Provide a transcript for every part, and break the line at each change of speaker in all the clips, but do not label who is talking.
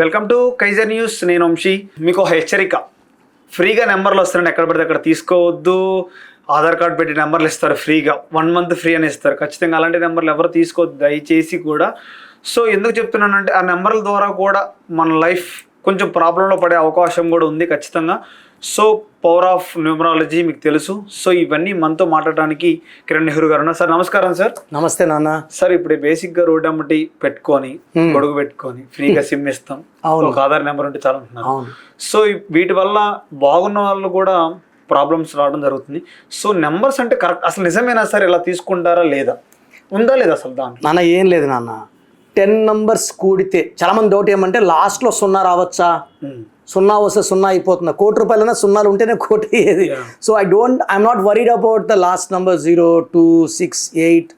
Welcome to Kaiser news. నేను వంశీ. మీకు ఒక హెచ్చరిక. ఫ్రీగా నెంబర్లు వస్తున్నాయి ఎక్కడ పడితే అక్కడ తీసుకోవద్దు. ఆధార్ కార్డ్ పెట్టి నెంబర్లు ఇస్తారు ఫ్రీగా. వన్ మంత్ ఫ్రీ అని ఇస్తారు. ఖచ్చితంగా అలాంటి నెంబర్లు ఎవరు తీసుకోవద్దు. దయచేసి కూడా. సో ఎందుకు చెప్తున్నానంటే ఆ నెంబర్ల ద్వారా కూడా మన లైఫ్ కొంచెం ప్రాబ్లంలో పడే అవకాశం కూడా ఉంది ఖచ్చితంగా. సో పవర్ ఆఫ్ న్యూమరాలజీ మీకు తెలుసు. సో ఇవన్నీ మనతో మాట్లాడడానికి కిరణ్ నెహ్రూ గారు ఉన్నారు. సార్ నమస్కారం సార్
నమస్తే నాన్న.
సార్ ఇప్పుడు బేసిక్గా రోడ్ అమ్మటి పెట్టుకొని గొడుగు పెట్టుకొని ఫ్రీగా సిమ్ ఇస్తాం. ఒక ఆధార్ నెంబర్ ఉంటే చాలా అంటున్నారు.
అవును.
సో వీటి వల్ల బాగున్న వాళ్ళు కూడా ప్రాబ్లమ్స్ రావడం జరుగుతుంది. సో నెంబర్స్ అంటే కరెక్ట్ అసలు నిజమేనా సార్ ఇలా తీసుకుంటారా లేదా? ఉందా లేదా అసలు దాంట్లో?
నాన్న ఏం లేదు నాన్న. టెన్ నంబర్స్ కూడితే చాలా మంది డౌట్ ఏమంటే లాస్ట్లో సున్నా రావచ్చా?
ఉమ్.
సున్నా వస్తే సున్నా అయిపోతుందా. కోటి రూపాయలైనా సున్నాలు ఉంటేనే కోటి అయ్యేది. So I don't I'm not worried about the last number zero two six eight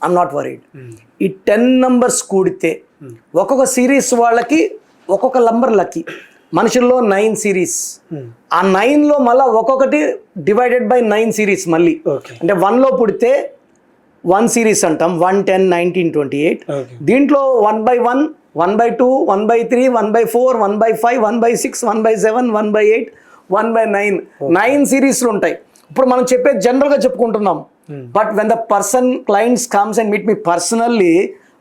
I'm not worried. ఈ టెన్ నంబర్స్ కూడితే ఒక్కొక్క సిరీస్ వాళ్ళకి ఒక్కొక్క నంబర్ లక్కీ మనుషుల్లో నైన్ సిరీస్
ఉమ్.
ఆ నైన్లో మళ్ళీ ఒక్కొక్కటి డివైడెడ్ బై నైన్ సిరీస్ మళ్ళీ.
ఓకే
అంటే వన్లో పుడితే వన్ సిరీస్ అంటాం one ten nineteen twenty eight. దీంట్లో one by one one by two one by three one by four one by five one by six one by seven one by eight one by nine. Nine సిరీస్లు ఉంటాయి. ఇప్పుడు మనం చెప్పేది జనరల్గా చెప్పుకుంటున్నాం. But when the person clients comes and meet me personally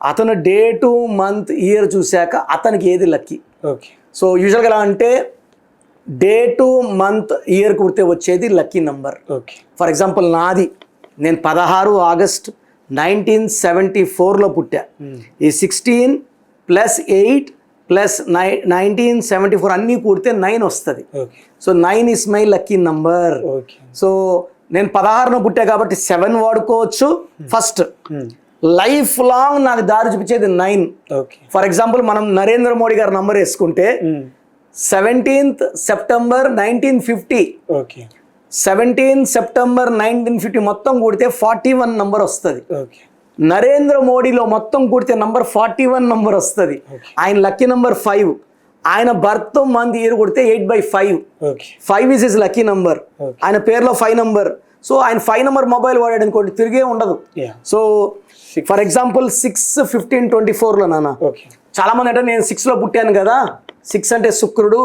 అతను day to month year చూశాక అతనికి ఏది లక్కీ
ఓకే.
సో యూజువల్గా ఎలా అంటే డే టు మంత్ ఇయర్ కుడితే వచ్చేది lucky number
okay.
For example నాది. నేను పదహారు ఆగస్ట్ నైన్టీన్ సెవెంటీ ఫోర్లో పుట్టా. ఈ sixteen plus eight plus nine nineteen seventy four అన్నీ కూడితే నైన్ వస్తుంది. So nine is my lucky number.
Okay.
So నేను పదహారున పుట్టా కాబట్టి సెవెన్ వాడుకోవచ్చు ఫస్ట్. లైఫ్ లాంగ్ నాకు దారి చూపించేది నైన్.
ఓకే.
ఫర్ ఎగ్జాంపుల్ మనం నరేంద్ర మోడీ గారి నంబర్ వేసుకుంటే seventeenth September nineteen fifty
okay.
Seventeen September nineteen fifty మొత్తం కూడితే ఫార్టీ వన్ నంబర్ వస్తుంది. నరేంద్ర మోడీలో మొత్తం కూడితే నంబర్ ఫార్టీ వన్ నంబర్ వస్తుంది. ఆయన లక్కీ నంబర్ ఫైవ్. ఆయన బర్త్ మంత్ ఇయర్ కొడితే eight by five. Five is is lucky number. ఆయన పేరులో ఫైవ్ నంబర్. సో ఆయన ఫైవ్ నంబర్ మొబైల్ వాడాడు అనుకోండి తిరిగే ఉండదు. So for example six fifteen twenty ఫోర్లో నాన్న. చాలా మంది అంటే నేను సిక్స్లో పుట్టాను కదా. సిక్స్ అంటే శుక్రుడు.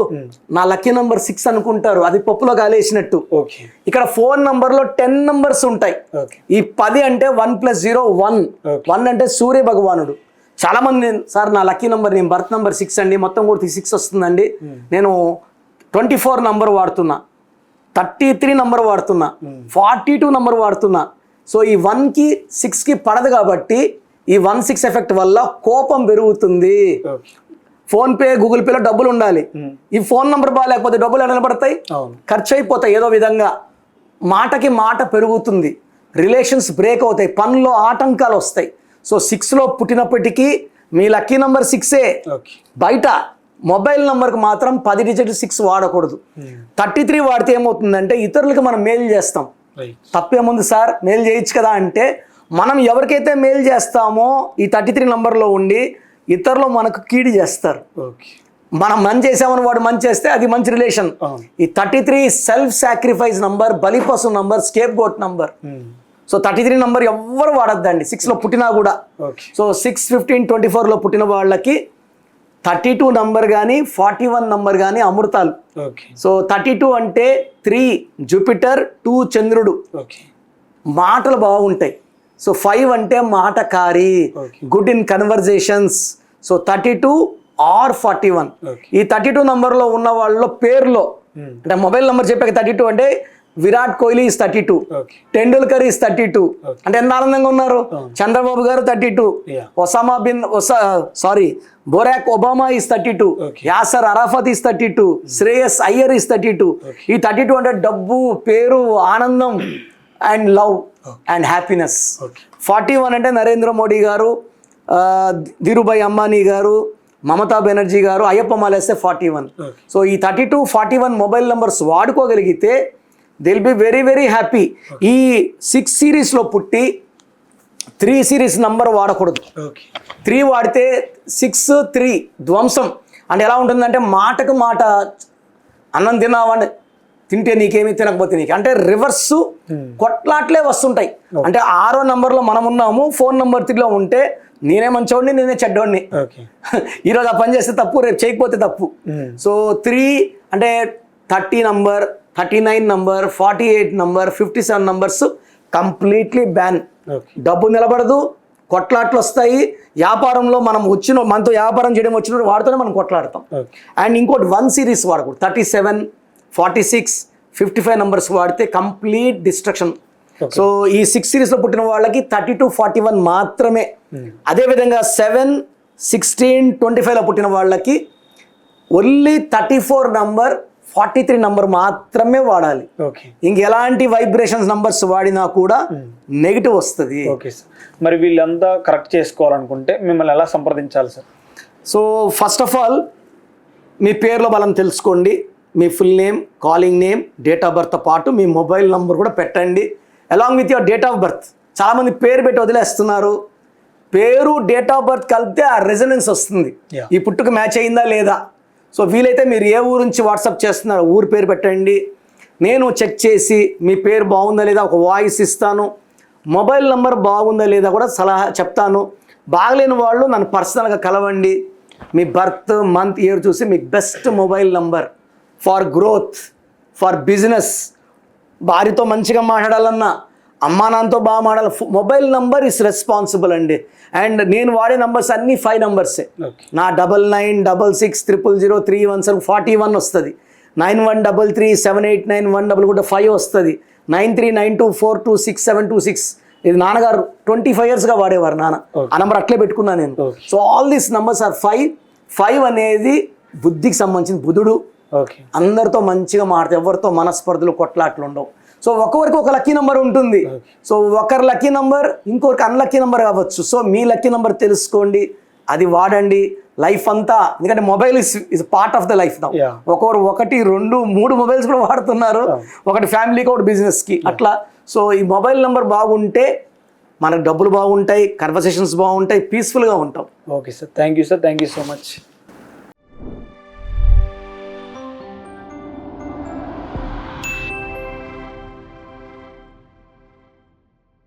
నా లక్కీ నంబర్ సిక్స్ అనుకుంటారు. అది పప్పులో కాలేసినట్టు ఇక్కడ ఫోన్ నంబర్లో టెన్ నంబర్స్ ఉంటాయి. ఈ పది అంటే one plus zero one. One అంటే సూర్య భగవానుడు. చాలా మంది నేను, సార్ నా లక్కీ నంబర్ నేను బర్త్ నంబర్ సిక్స్ అండి. మొత్తం కూడా సిక్స్ వస్తుందండి. నేను ట్వంటీ ఫోర్ నంబర్ వాడుతున్నా. థర్టీ త్రీ నంబర్ వాడుతున్నా. ఫార్టీ టూ నంబర్ వాడుతున్నా. సో ఈ వన్కి సిక్స్కి పడదు కాబట్టి ఈ వన్ సిక్స్ ఎఫెక్ట్ వల్ల కోపం పెరుగుతుంది.
ఓకే
ఫోన్ పే గూగుల్ పేలో డబ్బులు ఉండాలి. ఈ ఫోన్ నంబర్ బాగాలేకపోతే డబ్బులు ఎలా నిలబడతాయి? ఖర్చు అయిపోతాయి ఏదో విధంగా. మాటకి మాట పెరుగుతుంది. రిలేషన్స్ బ్రేక్ అవుతాయి. పనుల్లో ఆటంకాలు వస్తాయి. సో సిక్స్లో పుట్టినప్పటికీ మీ లక్కీ నంబర్ సిక్సే బయట మొబైల్ నంబర్కి మాత్రం పది డిజిట్ సిక్స్ వాడకూడదు. థర్టీ త్రీ వాడితే ఏమవుతుందంటే ఇతరులకు మనం మెయిల్ చేస్తాం. తప్పేముంది సార్? మెయిల్ చేయొచ్చు కదా అంటే మనం ఎవరికైతే మెయిల్ చేస్తామో ఈ థర్టీ త్రీ నంబర్లో ఉండి ఇతరులు మనకు కీడి చేస్తారు. మనం మంచి చేసామని వాడు మంచి చేస్తే అది మంచి రిలేషన్. ఈ thirty three self sacrifice number బలిపశు number scapegoat number so thirty three number ఎవ్వరు వాడద్దండి. సిక్స్లో పుట్టినా కూడా. సో సిక్స్ ఫిఫ్టీన్ ట్వంటీ ఫోర్లో పుట్టిన వాళ్ళకి థర్టీ టూ నంబర్ కానీ ఫార్టీ వన్ నంబర్ కానీ అమృతాలు సో థర్టీ టూ అంటే త్రీ జూపిటర్ టూ చంద్రుడు
ఓకే.
మాటలు బాగుంటాయి. సో ఫైవ్ అంటే మాటకారి. Good in conversations so thirty two or forty one ఈ థర్టీ టూ నంబర్లో ఉన్న వాళ్ళలో పేర్లో అంటే మొబైల్ నెంబర్ చెప్పాక థర్టీ టూ అంటే Virat Kohli is thirty two Tendulkar is thirty two. అంటే ఎంత ఆనందంగా ఉన్నారు? చంద్రబాబు గారు thirty two. Osama bin Osama sorry Barack Obama is thirty two. Yasser Arafat is thirty two Shreyas Iyer is thirty two ఈ thirty two అంటే డబ్బు పేరు ఆనందం. And love and happiness. Forty one అంటే నరేంద్ర మోడీ గారు ధీరుభాయ్ అంబానీ గారు మమతా బెనర్జీ గారు అయ్యప్ప మాలేస్తే ఫార్టీ వన్. సో ఈ thirty two forty one mobile numbers వాడుకోగలిగితే will be very very happy ఈ సిక్స్ సిరీస్లో పుట్టి త్రీ సిరీస్ నంబర్ వాడకూడదు. త్రీ వాడితే సిక్స్ త్రీ ధ్వంసం. అంటే ఎలా ఉంటుందంటే మాటకు మాట అన్నం తిన్నావా అంటే తింటే నీకేమి తినకపోతే నీకు. అంటే రివర్స్ కొట్లాట్లే వస్తుంటాయి. అంటే ఆరో నంబర్లో మనం ఉన్నాము ఫోన్ నెంబర్ త్రీలో ఉంటే నేనే మంచోడిని నేనే చెడ్డోడిని. ఈరోజు ఆ పని చేస్తే తప్పు రేపు చేయకపోతే తప్పు. సో త్రీ అంటే thirty number thirty nine number forty eight number fifty seven numbers completely ban. డబ్బు నిలబడదు కొట్లాట్లు వస్తాయి. వ్యాపారంలో మనం వచ్చిన మనతో వ్యాపారం చేయడం వచ్చిన వాడితోనే మనం కొట్లాడతాం. అండ్ ఇంకోటి వన్ సిరీస్ వాడకూడదు thirty seven forty six fifty five numbers వాడితే కంప్లీట్ డిస్ట్రక్షన్. సో ఈ సిక్స్ సిరీస్లో పుట్టిన వాళ్ళకి థర్టీ టు ఫార్టీ వన్ మాత్రమే. అదేవిధంగా సెవెన్ సిక్స్టీన్ ట్వంటీ ఫైవ్లో పుట్టిన వాళ్ళకి only thirty four number forty three number మాత్రమే వాడాలి.
ఓకే
ఇంక ఎలాంటి వైబ్రేషన్స్ నంబర్స్ వాడినా కూడా నెగిటివ్ వస్తుంది.
ఓకే సార్ మరి వీళ్ళంతా కరెక్ట్ చేసుకోవాలనుకుంటే మిమ్మల్ని ఎలా సంప్రదించాలి sir
so first of all మీ పేర్లో బలం తెలుసుకోండి. మీ full name calling name date of birth పాటు మీ మొబైల్ నంబర్ కూడా పెట్టండి. Along with your date of birth చాలామంది పేరు పెట్టి వదిలేస్తున్నారు. పేరు డేట్ ఆఫ్ బర్త్ కలిపితే ఆ రెజనెన్స్ వస్తుంది. ఈ పుట్టుక మ్యాచ్ అయిందా లేదా? సో వీలైతే మీరు ఏ ఊరు నుంచి వాట్సాప్ చేస్తున్నారు ఊరు పేరు పెట్టండి. నేను చెక్ చేసి మీ పేరు బాగుందా లేదా ఒక వాయిస్ ఇస్తాను. మొబైల్ నంబర్ బాగుందా లేదా కూడా సలహా చెప్తాను. బాగలేని వాళ్ళు నన్ను పర్సనల్గా కలవండి. మీ బర్త్ మంత్ ఇయర్ చూసి మీకు best mobile number for growth for business. భార్యతో మంచిగా మాట్లాడాలన్నా అమ్మా నాన్నతో బాగా మాట్లాడాలి మొబైల్ నంబర్ ఇస్ రెస్పాన్సిబుల్ అండి. అండ్ నేను వాడే నంబర్స్ అన్నీ ఫైవ్ నంబర్సే. నా double nine double six triple zero three one seven forty one వస్తుంది. Nine one double three seven eight nine one double కూడా ఫైవ్ వస్తుంది. Nine three nine two four two six seven two six. ఇది నాన్నగారు twenty five ఇయర్స్గా వాడేవారు నాన్న. ఆ number అట్లే పెట్టుకున్నా నేను. So all these numbers are five. Five అనేది బుద్ధికి సంబంధించిన బుధుడు అందరితో మంచిగా మాట్లాడితే ఎవరితో మనస్పర్ధలు కొట్లాట్లు ఉండవు. సో ఒక్కొక్కరికి ఒక లక్కీ నెంబర్ ఉంటుంది. సో ఒకరి లక్కీ నెంబర్ ఇంకొకరికి అన్లక్కీ నెంబర్ కావచ్చు. సో మీ లక్కీ నెంబర్ తెలుసుకోండి. అది వాడండి. లైఫ్ అంతా ఎందుకంటే mobile is is part of the life నా. ఒక్కొక్కరు ఒకటి రెండు మూడు మొబైల్స్ కూడా వాడుతున్నారు. ఒకటి ఫ్యామిలీకి ఒకటి బిజినెస్కి అట్లా. సో ఈ మొబైల్ నెంబర్ బాగుంటే మనకు డబ్బులు బాగుంటాయి కన్వర్సేషన్స్ బాగుంటాయి పీస్ఫుల్గా ఉంటాం.
Okay sir thank you sir thank you so much